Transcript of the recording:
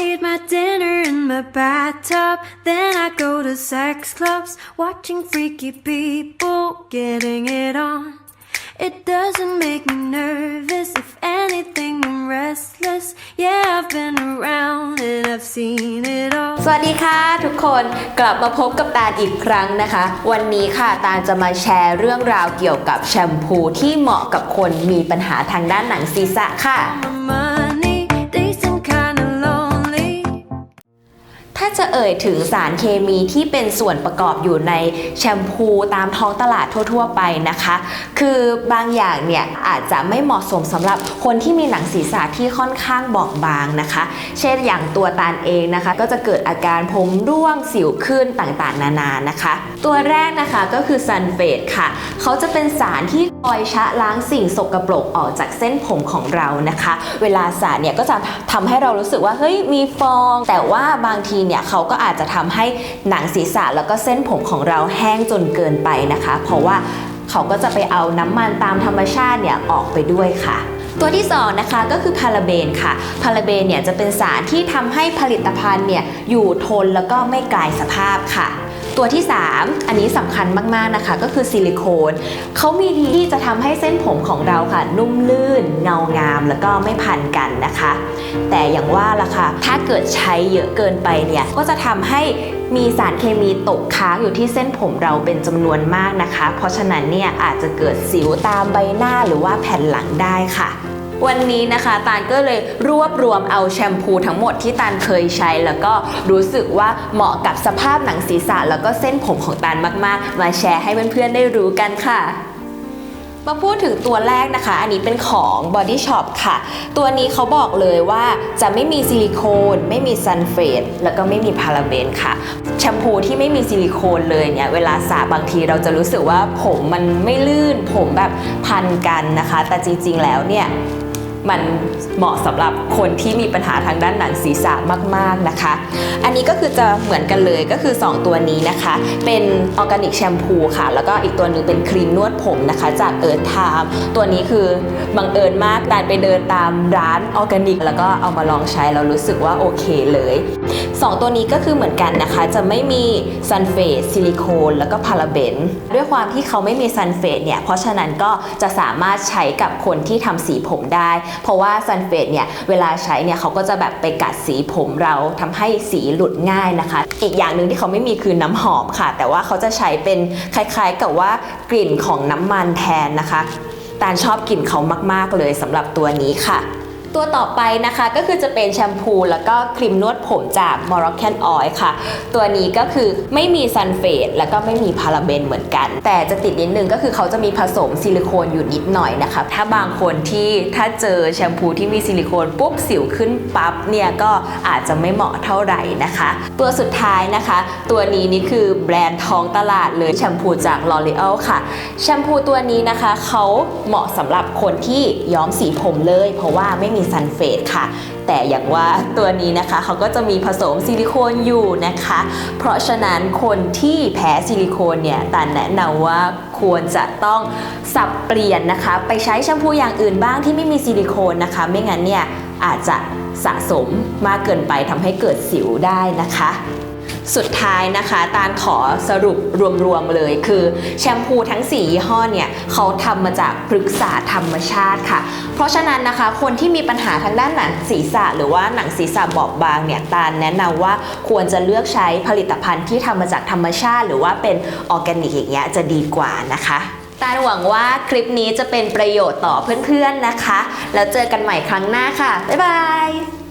eat my dinner in my bathtub. Then I go to sex clubs, watching freaky people getting it on. It doesn't make me nervous. If anything, I'm restless. Yeah, I've been around and I've seen it all. สวัสดีค่ะทุกคนกลับมาพบกับตาลอีกครั้งนะคะ วันนี้ค่ะตาลจะมาแชร์เรื่องราวเกี่ยวกับแชมพูที่เหมาะกับคนมีปัญหาทางด้านหนังศีรษะค่ะ My าจะเอ่ยถึงสารเคมีที่เป็นส่วนประกอบอยู่ในแชมพูตามท้องตลาดทั่ว ๆ ไปนะคะ คือบางอย่างเนี่ยอาจจะไม่เหมาะสมสำหรับคนที่มีหนังศีรษะที่ค่อนข้างบอบบางนะคะ เช่นอย่างตัวตาลเองนะคะ ก็จะเกิดอาการผมร่วงสิวขึ้นต่างๆ นานานะคะ ตัวแรกนะคะก็คือซันเฟตค่ะ เขาจะเป็นสารที่คอยชะล้างสิ่งสกปรกออกจากเส้นผมของเรานะคะ เวลาสารเนี่ยก็จะทำให้เรารู้สึกว่าเฮ้ยมีฟอง แต่ว่าบางทีเนี่ยเขาก็อาจจะทำให้หนังศีรษะแล้วก็เส้นผมของเราแห้งจนเกินไปนะคะ เพราะว่าเขาก็จะไปเอาน้ำมันตามธรรมชาติเนี่ยออกไปด้วยค่ะตัวที่สองนะคะก็คือพาราเบนค่ะ พาราเบนเนี่ยจะเป็นสารที่ทำให้ผลิตภัณฑ์เนี่ยอยู่ทนแล้วก็ไม่กลายสภาพค่ะ ตัวที่ 3 อันนี้สำคัญมากๆนะคะ ก็คือซิลิโคนเขามีดีที่จะทำให้เส้นผมของเราค่ะ นุ่มลื่น เงางาม แล้วก็ไม่พันกันนะคะ แต่อย่างว่าล่ะค่ะ ถ้าเกิดใช้เยอะเกินไปเนี่ย ก็จะทำให้มีสารเคมีตกค้างอยู่ที่เส้นผมเราเป็นจำนวนมากนะคะ เพราะฉะนั้นเนี่ยอาจจะเกิดสิวตามใบหน้าหรือว่าแผ่นหลังได้ค่ะ วันนี้นะคะตาลก็เลยรวบรวมเอาแชมพูทั้งหมดที่ตาลเคยใช้ แล้วก็รู้สึกว่าเหมาะกับสภาพหนังศีรษะ แล้วก็เส้นผมของตาลมากๆ มาแชร์ให้เพื่อนๆได้รู้กันค่ะมาพูดถึงตัวแรกนะคะ อันนี้เป็นของ Body Shop ค่ะ ตัวนี้เขาบอกเลยว่าจะไม่มีซิลิโคน ไม่มีซัลเฟตแล้วก็ไม่มีพาราเบนค่ะ แชมพูที่ไม่มีซิลิโคนเลยเนี่ยเวลาสระบางทีเราจะรู้สึกว่าผมมันไม่ลื่นผมแบบพันกันนะคะ แต่จริงๆแล้วเนี่ย มันเหมาะสำหรับคนที่มีปัญหาทางด้านหนังศีรษะมากๆนะคะ อันนี้ก็คือจะเหมือนกันเลยก็คือ 2 ตัวนี้นะคะ เป็นออร์แกนิกแชมพูค่ะ แล้วก็อีกตัวหนึงเป็นครีมนวดผมนะคะ จากเอิร์ธไทม์ตัวนี้คือบังเอิญมากการไปเดินตามร้านออร์แกนิก แล้วก็เอามาลองใช้แล้วรู้สึกว่าโอเคเลย 2 ตัวนี้ก็คือเหมือนกันนะคะ จะไม่มีซัลเฟตซิลิโคนแล้วก็พาราเบนด้วยความที่เขาไม่มีซัลเฟตเนี่ยเพราะฉะนั้นก็จะสามารถใช้กับคนที่ทำสีผมได้เพราะว่าซันเฟตเนี่ยเวลาใช้เนี่ยเขาก็จะแบบไปกัดสีผมเราทำให้สีหลุดง่ายนะคะ อีกอย่างหนึ่งที่เขาไม่มีคือน้ำหอมค่ะ แต่ว่าเขาจะใช้เป็นคล้ายๆกับว่ากลิ่นของน้ำมันแทนนะคะตาลชอบกลิ่นเขามากๆเลยสำหรับตัวนี้ค่ะ ตัวต่อไปนะคะก็คือจะเป็นแชมพูแล้วก็ครีมนวดผมจาก Moroccan Oil ค่ะ ตัวนี้ก็คือไม่มีซัลเฟตแล้วก็ไม่มีพาราเบนเหมือนกัน แต่จะติดนิดนึงก็คือเขาจะมีผสมซิลิโคนอยู่นิดหน่อยนะคะถ้าบางคนที่ถ้าเจอแชมพูที่มีซิลิโคนปุ๊บสิวขึ้นปั๊บเนี่ยก็อาจจะไม่เหมาะเท่าไหร่นะคะ ตัวสุดท้ายนะคะ ตัวนี้นี่คือแบรนด์ท้องตลาดเลยแชมพูจาก L'Oreal ค่ะแชมพูตัวนี้นะคะเขาเหมาะสำหรับคนที่ย้อมสีผมเลย เพราะว่าไม่มีซันเฟตค่ะ แต่อย่างว่าตัวนี้นะคะเขาก็จะมีผสมซิลิโคนอยู่นะคะ เพราะฉะนั้นคนที่แพ้ซิลิโคนเนี่ยตันแนะนำว่าควรจะต้องสับเปลี่ยนนะคะ ไปใช้แชมพูอย่างอื่นบ้างที่ไม่มีซิลิโคนนะคะ ไม่งั้นเนี่ยอาจจะสะสมมากเกินไปทำให้เกิดสิวได้นะคะ สุดท้ายนะคะตาลขอสรุปรวมๆเลยคือ แชมพูทั้ง 4 ยี่ห้อเนี่ยเขาทำมาจากพฤกษาธรรมชาติค่ะ เพราะฉะนั้นนะคะคนที่มีปัญหาทางด้านหนังศีรษะ หรือว่าหนังศีรษะบอบบางเนี่ยตาลแนะนำว่าควรจะเลือกใช้ผลิตภัณฑ์ที่ทำมาจากธรรมชาติ หรือว่าเป็นออร์แกนิกอย่างเงี้ยจะดีกว่านะคะตาลหวังว่าคลิปนี้จะเป็นประโยชน์ต่อเพื่อนๆนะคะ แล้วเจอกันใหม่ครั้งหน้าค่ะ บ๊ายบาย